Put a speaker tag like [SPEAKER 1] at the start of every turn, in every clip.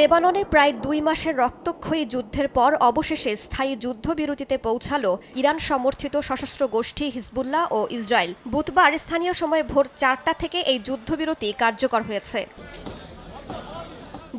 [SPEAKER 1] লেবাননে প্রায় দুই মাসের রক্তক্ষয়ী যুদ্ধের পর অবশেষে স্থায়ী যুদ্ধবিরতিতে পৌঁছালো ইরান সমর্থিত সশস্ত্র গোষ্ঠী হিজবুল্লাহ ও ইসরায়েল বুধবার স্থানীয় সময় ভোর চারটা থেকে এই যুদ্ধবিরতি কার্যকর হয়েছে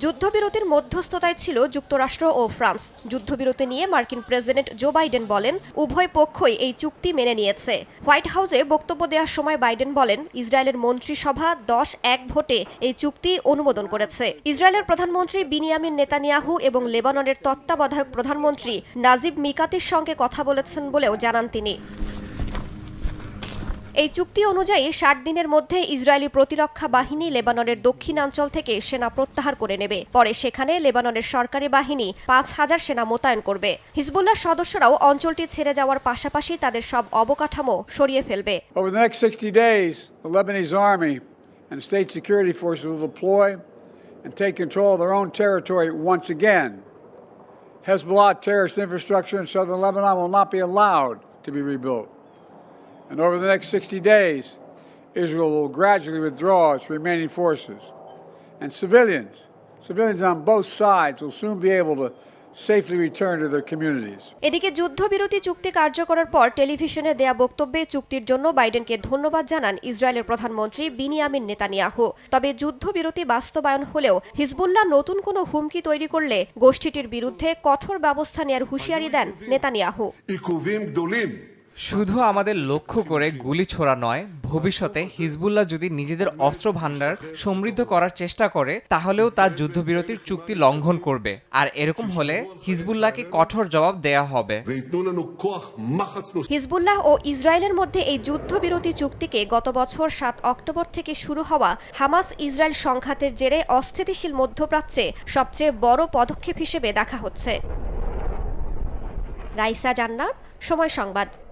[SPEAKER 1] যুদ্ধবিরতির মধ্যস্থতায় ছিল যুক্তরাষ্ট্র ও ফ্রান্স যুদ্ধবিরতি নিয়ে মার্কিন প্রেসিডেন্ট জো বাইডেন বলেন উভয় পক্ষই এই চুক্তি মেনে নিয়েছে হোয়াইট হাউসে বক্তব্য দেওয়ার সময় বাইডেন বলেন ইসরায়েলের মন্ত্রিসভা দশ এক ভোটে এই চুক্তি অনুমোদন করেছে ইসরায়েলের প্রধানমন্ত্রী বিনিয়ামিন নেতানিয়াহু এবং লেবাননের তত্ত্বাবধায়ক প্রধানমন্ত্রী নাজিব মিকাতির সঙ্গে কথা বলেছেন বলেও জানান তিনি এই চুক্তি অনুযায়ী ষাট দিনের মধ্যে ইসরায়েলি প্রতিরক্ষা বাহিনী লেবাননের দক্ষিণাঞ্চল থেকে সেনা প্রত্যাহার করে নেবে পরে সেখানে লেবাননের সরকারি বাহিনী পাঁচ হাজার সেনা মোতায়েন করবে হিজবুল্লাহ সদস্যরাও অঞ্চলটি ছেড়ে যাওয়ার পাশাপাশি তাদের সব অবকাঠামো সরিয়ে ফেলবে and state security forces will deploy and take control of their own territory once again. Hezbollah terrorist infrastructure in southern Lebanon will not be allowed to be rebuilt. and over the next 60 days, Israel will gradually withdraw its remaining forces. And civilians, civilians on both sides, will soon be able to এদিকে যুদ্ধবিরতি চুক্তি কার্যকরের পর টেলিভিশনে দেয়া বক্তব্যে চুক্তির জন্য বাইডেনকে ধন্যবাদ জানান ইসরায়েলের প্রধানমন্ত্রী বিনিয়ামিন নেতানিয়াহু তবে যুদ্ধবিরতি বাস্তবায়ন হলেও হিজবুল্লাহ নতুন কোনো হুমকি তৈরি করলে গোষ্ঠীটির বিরুদ্ধে কঠোর ব্যবস্থা নেয়ার হুঁশিয়ারি দেন নেতানিয়াহু শুধু আমাদের লক্ষ্য করে গুলি ছোড়া নয় ভবিষ্যতে হিজবুল্লাহ যদি নিজেদের অস্ত্র ভান্ডার সমৃদ্ধ করার চেষ্টা করে তাহলেও তা যুদ্ধবিরতির চুক্তি লঙ্ঘন করবে আর এরকম হলে হিজবুল্লাহকে কঠোর জবাব দেয়া হবে হিজবুল্লাহ ও ইসরায়েলের মধ্যে এই যুদ্ধবিরতি চুক্তিকে গত বছর সাত অক্টোবর থেকে শুরু হওয়া হামাস ইসরায়েল সংঘাতের জেরে অস্থিতিশীল মধ্যপ্রাচ্যে সবচেয়ে বড় পদক্ষেপ হিসেবে দেখা হচ্ছে রাইসা জান্নাত সময় সংবাদ